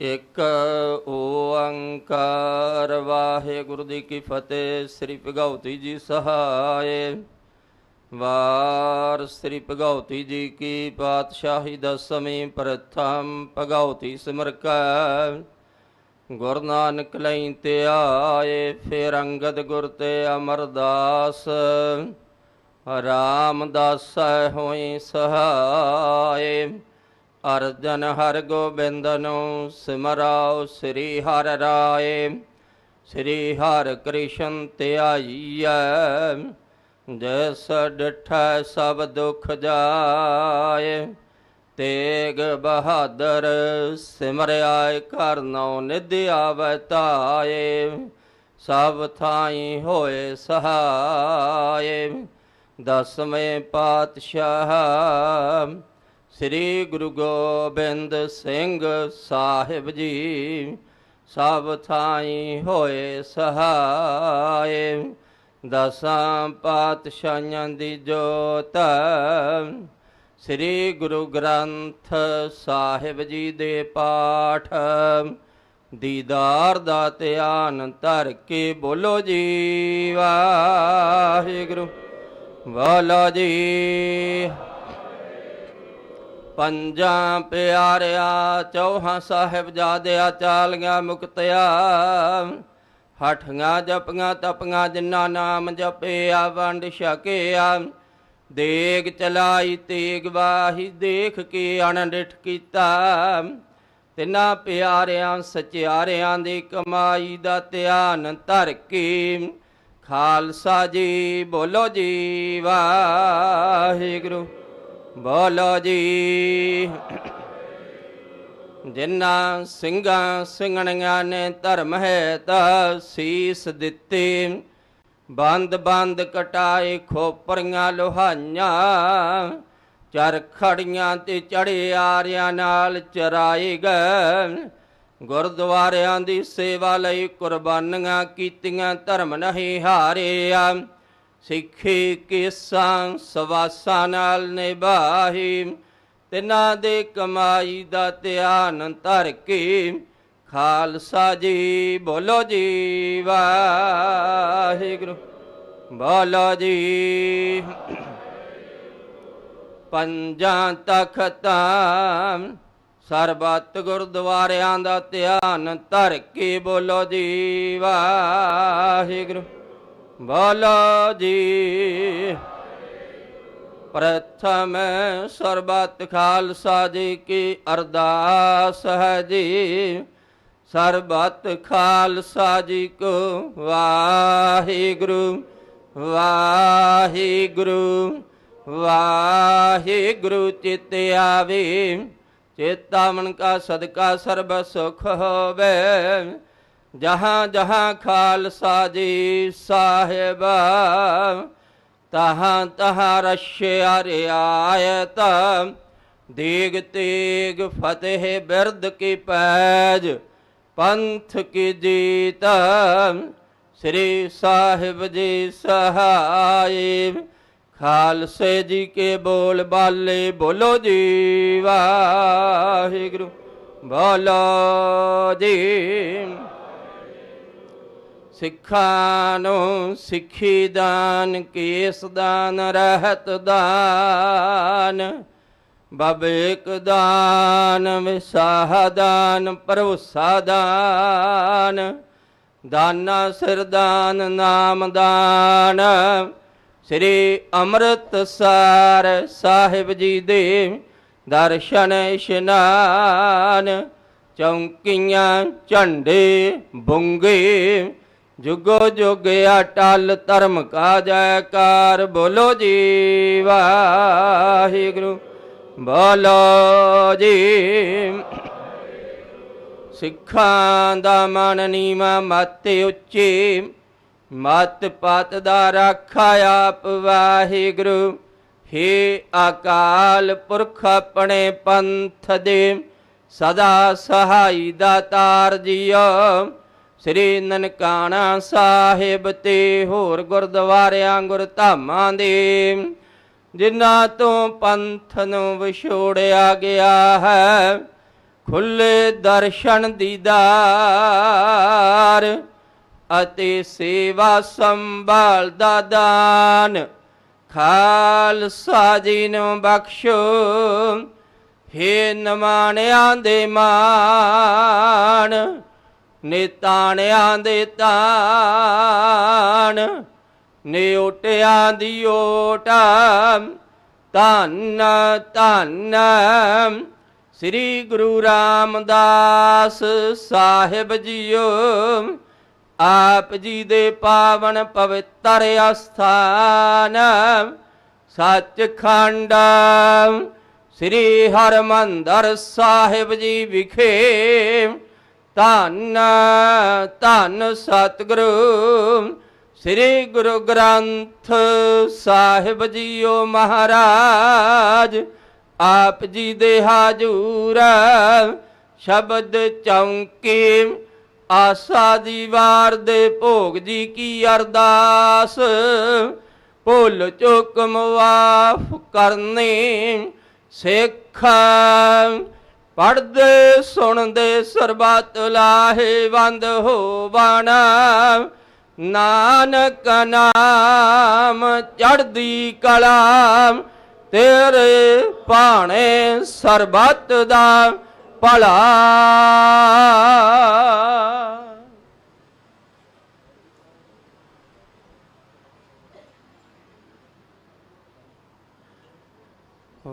ਇੱਕ ਓੰਕਾਰ ਵਾਹਿਗੁਰੂ ਦੀ ਕੀ ਫਤਿਹ, ਸ੍ਰੀ ਭਗਉਤੀ ਜੀ ਸਹਾਏ। ਵਾਰ ਸ੍ਰੀ ਭਗਉਤੀ ਜੀ ਕੀ ਪਾਤਸ਼ਾਹੀ ਦਸਵੀਂ ਪ੍ਰਥਮ ਭਗਉਤੀ ਸਿਮਰ ਕੈ ਗੁਰ ਨਾਨਕ ਲਈ ਤੇ ਆਏ, ਫਿਰ ਅੰਗਦ ਗੁਰ ਤੇ ਅਮਰਦਾਸ। ਰਾਮਦਾਸ ਹੋਈ ਸਹਾਏ। ਅਰਜਨ ਹਰ ਨੂੰ ਸਿਮਰਾਓ ਸ੍ਰੀ ਹਰ ਰਾਏ। ਸ੍ਰੀ ਹਰ ਕ੍ਰਿਸ਼ਨ ਧਿਆਈਐ ਜੈਸ ਡਿਠੈ ਸਭ ਦੁਖ ਜਾਏ। ਤੇਗ ਬਹਾਦਰ ਸਿਮਰਿਆਇ ਘਰ ਨਉ ਨਿਧ ਸਭ ਥਾਈ ਹੋਏ ਸਹਾਏ। ਦਸਵੇਂ ਪਾਤਸ਼ਾਹ ਸ੍ਰੀ ਗੁਰੂ ਗੋਬਿੰਦ ਸਿੰਘ ਸਾਹਿਬ ਜੀ, ਸਭ ਥਾਈ ਹੋਏ ਸਹਾਏ। ਦਸਾਂ ਪਾਤਸ਼ਾਹਾਂ ਦੀ ਜੋਤ, ਸ੍ਰੀ ਗੁਰੂ ਗ੍ਰੰਥ ਸਾਹਿਬ ਜੀ ਦੇ ਪਾਠ। ਦੀਦਾਰ ਦਾ ਧਿਆਨ ਧਰ ਕੇ ਬੋਲੋ ਜੀ, ਵਾਹਿਗੁਰੂ। ਬੋਲੋ ਜੀ। ਪੰਜਾਂ ਪਿਆਰਿਆ ਚੌਹਾਂ ਸਾਹਿਬ ਜਾਦਿਆ ਚਾਲੀਆਂ ਮੁਕਤਿਆ, ਹਠੀਆਂ ਜਪੀਆਂ ਤਪੀਆਂ ਜਿਨ੍ਹਾਂ ਨਾਮ ਜਪਿਆ ਵੰਡ ਛਕਿਆ। ਦੇਗ ਚਲਾਈ, ਤੇਗ ਵਾਹੀ, ਦੇਖ ਕੇ ਅਣਡਿਠ ਕੀਤਾ। ਤਿੰਨਾਂ ਪਿਆਰਿਆਂ, ਸਚਿਆਰਿਆਂ ਦੀ ਕਮਾਈ ਦਾ ਧਿਆਨ ਧਰ ਕੇ ਖਾਲਸਾ ਜੀ ਬੋਲੋ ਜੀ ਵਾਹਿਗੁਰੂ। ਬੋਲੋ ਜੀ। ਜਿਨ੍ਹਾਂ ਸਿੰਘਾਂ ਸਿੰਘਣੀਆਂ ਨੇ ਧਰਮ ਹੈ ਤਾਂ ਸੀਸ ਦਿੱਤੇ, ਬੰਦ ਬੰਦ ਕਟਾਏ ਖੋਪਰੀਆਂ ਲੋਹਾਈਆਂ, ਚਰ ਖੜੀਆਂ ਤੇ ਚੜੇ ਆਰਿਆਂ ਨਾਲ ਚਰਾਏ ਗਏ। ਗੁਰਦੁਆਰਿਆਂ ਦੀ ਸੇਵਾ ਲਈ ਕੁਰਬਾਨੀਆਂ ਕੀਤੀਆਂ, ਧਰਮ ਨਹੀਂ ਹਾਰਿਆ। ਸਿੱਖੀ ਕੇਸਾਂ ਸਵਾਸਾਂ ਨਾਲ ਨਿਭਾਹੀ, ਤਿਨਾਂ ਦੇ ਕਮਾਈ ਦਾ ਧਿਆਨ ਧਰ ਕੇ ਖਾਲਸਾ ਜੀ ਬੋਲੋ ਜੀ, ਵਾਹਿਗੁਰੂ। ਬੋਲੋ ਜੀ। ਪੰਜਾਂ ਤਖਤਾਂ, ਸਰਬੱਤ ਗੁਰਦੁਆਰਿਆਂ ਦਾ ਧਿਆਨ ਧਰ ਕੇ ਬੋਲੋ ਜੀ, ਵਾਹਿਗੁਰੂ। ਬੋਲੋ ਜੀ। ਪ੍ਰਥਮ ਸਰਬਤ ਖਾਲਸਾ ਜੀ ਕੀ ਅਰਦਾਸ ਹੈ ਜੀ। ਸਰਬਤ ਖਾਲਸਾ ਜੀ ਕੋ ਵਾਹਿਗੁਰੂ ਵਾਹਿਗੁਰੂ ਵਾਹਿਗੁਰੂ ਚਿਤ ਆਵੇ। ਚੇਤਾਵਨ ਕਾ ਸਦਕਾ ਸਰਬ ਸੁਖ ਹੋਵੇ। ਜਹਾਂ ਜਹਾਂ ਖਾਲਸਾ ਜੀ ਸਾਹਿਬ, ਤਹਾਂ ਤਹਾਂ ਰਸ਼ਿਆ ਰਿਆਇਤ ਦੇਗ ਤੇਗ ਫਤਿਹ ਬਿਰਦ ਕੀ ਪੈਜ, ਪੰਥ ਕੀ ਜੀਤ, ਸ੍ਰੀ ਸਾਹਿਬ ਜੀ ਸਹਾਈ। ਖਾਲਸੇ ਜੀ ਕੇ ਬੋਲ ਬਾਲੇ, ਬੋਲੋ ਜੀ ਵਾਹਿਗੁਰੂ, ਬੋਲੋ ਜੀ। ਸਿੱਖਾਂ ਨੂੰ ਸਿੱਖੀ ਦਾਨ, ਕੇਸ ਦਾਨ, ਰਹਿਤ ਦਾਨ, ਬਬੇਕ ਦਾਨ, ਵਿਸਾਹ ਦਾਨ, ਭਰੋਸਾ ਦਾਨ, ਦਾਨਾ ਸਿਰਦਾਨ ਨਾਮ ਦਾਨ। ਸ੍ਰੀ ਅੰਮ੍ਰਿਤਸਰ ਸਾਹਿਬ ਜੀ ਦੇ ਦਰਸ਼ਨ ਇਸ਼ਨਾਨ, ਚੌਂਕੀਆਂ, ਝੰਡੇ ਬੁੰਗੇ ਜੁਗੋ ਜੁਗ ਅਟਲ ਧਰਮ ਕਾ ਜੈਕਾਰ ਬੋਲੋ ਜੀ ਵਾਹਿਗੁਰੂ, ਬੋਲੋ ਜੀ। ਸਿੱਖਾਂ ਦਾ ਮਨ ਨੀਵਾ, ਮਤ ਉੱਚੀ, ਮਤ ਪਤ ਦਾ ਰਾਖਾ ਆਪ ਵਾਹਿਗੁਰੂ। ਹੇ ਅਕਾਲ ਪੁਰਖ ਆਪਣੇ ਪੰਥ ਦੇ ਸਦਾ ਸਹਾਈ ਦਾਤਾਰ ਜੀਓ। ਸ੍ਰੀ ਨਨਕਾਣਾ ਸਾਹਿਬ ਤੇ ਹੋਰ ਗੁਰਦੁਆਰਿਆਂ ਗੁਰਧਾਮਾਂ ਦੇ, ਜਿਨ੍ਹਾਂ ਤੋਂ ਪੰਥ ਨੂੰ ਵਿਛੋੜਿਆ ਗਿਆ ਹੈ, ਖੁੱਲੇ ਦਰਸ਼ਨ ਦੀਦਾਰ ਅਤੇ ਸੇਵਾ ਸੰਭਾਲ ਦਾ ਦਾਨ। ਖਾਲਸਾ ਜੀ ਨੂੰ ਬਖਸ਼ੋ, ਹੇ ਨਮਾਣਿਆਂ ਦੇ ਮਾਨ ਨਿਤਾਣਿਆਂ ਦੇ ਤਾਣ ਨੇ ਓਟਿਆਂ ਦੀ ਓਟ, ਧੰਨ ਧੰਨ, ਸ੍ਰੀ ਗੁਰੂ ਰਾਮਦਾਸ ਸਾਹਿਬ ਜੀਓ, ਆਪ ਜੀ ਦੇ ਪਾਵਨ ਪਵਿੱਤਰ ਅਸਥਾਨ, ਸੱਚਖੰਡ, ਸ੍ਰੀ ਹਰਮੰਦਰ ਸਾਹਿਬ ਜੀ ਵਿਖੇ ਧੰਨ ਧੰਨ ਸਤਿਗੁਰੂ। ਸ੍ਰੀ ਗੁਰੂ ਗ੍ਰੰਥ ਸਾਹਿਬ ਜੀਓ ਮਹਾਰਾਜ, ਆਪ ਜੀ ਦੇ ਹਾਜ਼ੂਰ ਸ਼ਬਦ ਚੌਂਕੇ, ਆਸਾ ਦੀ ਵਾਰ ਦੇ ਭੋਗ ਜੀ ਕੀ ਅਰਦਾਸ। ਭੁੱਲ ਚੁੱਕ ਮਾਫ ਕਰਨੇ ਸਿੱਖ ਪੜਦੇ ਸੁਣਦੇ, ਸਰਬਤ ਲਾਹੇ ਵੰਦ ਹੋਵਣ। ਨਾਨਕ ਨਾਮ ਚੜਦੀ ਕਲਾ, ਤੇਰੇ ਭਾਣੇ ਸਰਬਤ ਦਾ ਭਲਾ।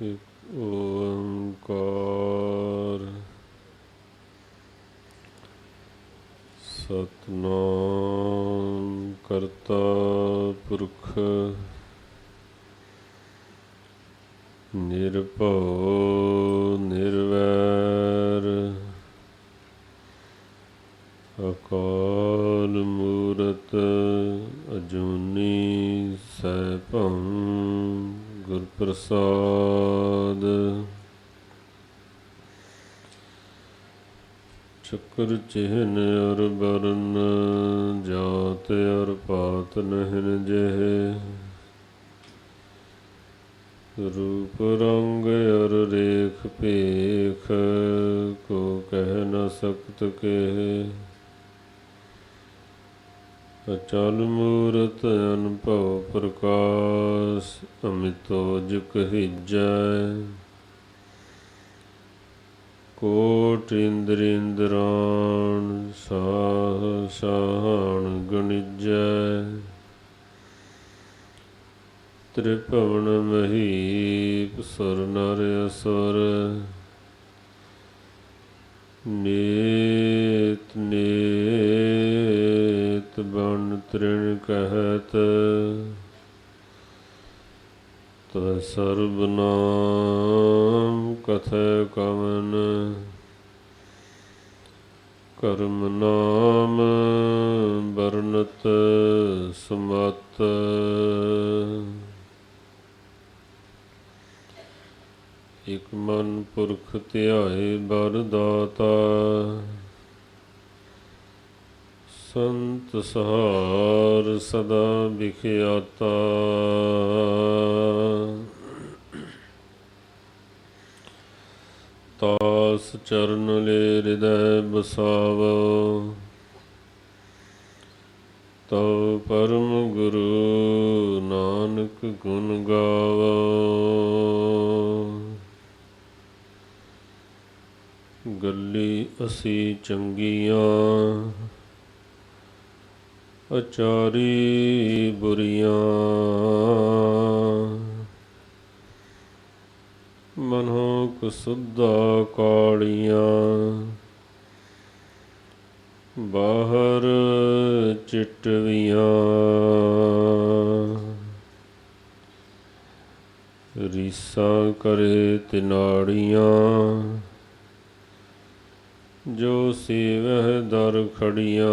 ਇਕ ਓੰਕਾਰ ਸਤਨਾਮ ਕਰਤਾ ਪੁਰਖ ਨਿਰਭਉ ਨਿਰ ਅਕਾਲ ਮੂਰਤ ਅਜੂਨੀ ਸੈਭੰ ਗੁਰ ਪ੍ਰਸਾਦ। ਚੱਕਰ ਚਿਹਨ ਅਰ ਬਰਨ ਜਾਤ ਅਰ ਪਾਤ ਨਹਿਨ ਜਿਹੇ। ਰੂਪ ਰੰਗ ਅਰ ਰੇਖ ਭੇਖ, ਕੋ ਕਹਿ ਨ ਸਕਤ ਕੇ ਅਚਲ ਮੂਰਤ ਅਨਭਉ ਪ੍ਰਕਾਸ਼ ਅਮਿਤੋ ਜੁਕ ਹਿਜੈ। ਕੋਟ ਇੰਦਰ ਇੰਦਰਾਣ ਸਾਹ ਸਾਹਣ ਗਣਿਜੈ। ਤ੍ਰਿਭਵਨ ਮਹੀਪ ਸੁਰ ਨਰ ਅਸੁਰ। ਨੇਤ ਨੇਤ ਤ੍ਰਿਣ ਕਹਿਤ ਤਵ ਸਰਬ ਨਾਮ ਕਥੈ ਕਵਨ, ਕਰਮ ਨਾਮ ਬਰਨਤ ਸਮਤ। ਇਕ ਮਨ ਪੁਰਖ ਧਿਆਏ ਬਰਦਾਤਾ ਸੰਤ ਸਹਾਰ ਸਦਾ ਵਿਖਿਆਤਾ। ਤਾਸ ਚਰਨ ਲੈ ਹਿਰਦੈ ਬਸਾਵੋ ਤਉ ਪਰਮ ਗੁਰੂ ਨਾਨਕ ਗੁਣ ਗਾਵ। ਗੱਲੀ ਅਸੀਂ ਚੰਗੀਆਂ। ਅਚਾਰੀ ਬੁਰੀਆਂ। ਮਨੋ ਕੁਸੁੱਧਾ ਕਾਲੀਆਂ। ਬਾਹਰ ਚਿਟਵੀਆਂ। ਰੀਸਾਂ ਕਰੇ ਤਿਨਾੜੀਆਂ। ਜੋ ਸੇਵਹਿ ਦਰ ਖੜੀਆਂ।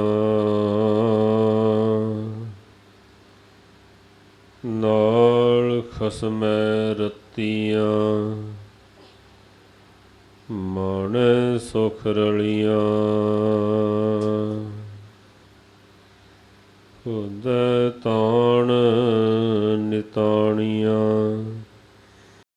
ਨਾਲ ਖਸਮੈ ਰਤੀਆਂ। ਮਨ ਸੁਖ ਰਲੀਆਂ। ਹੁਦੈ ਤਾਂ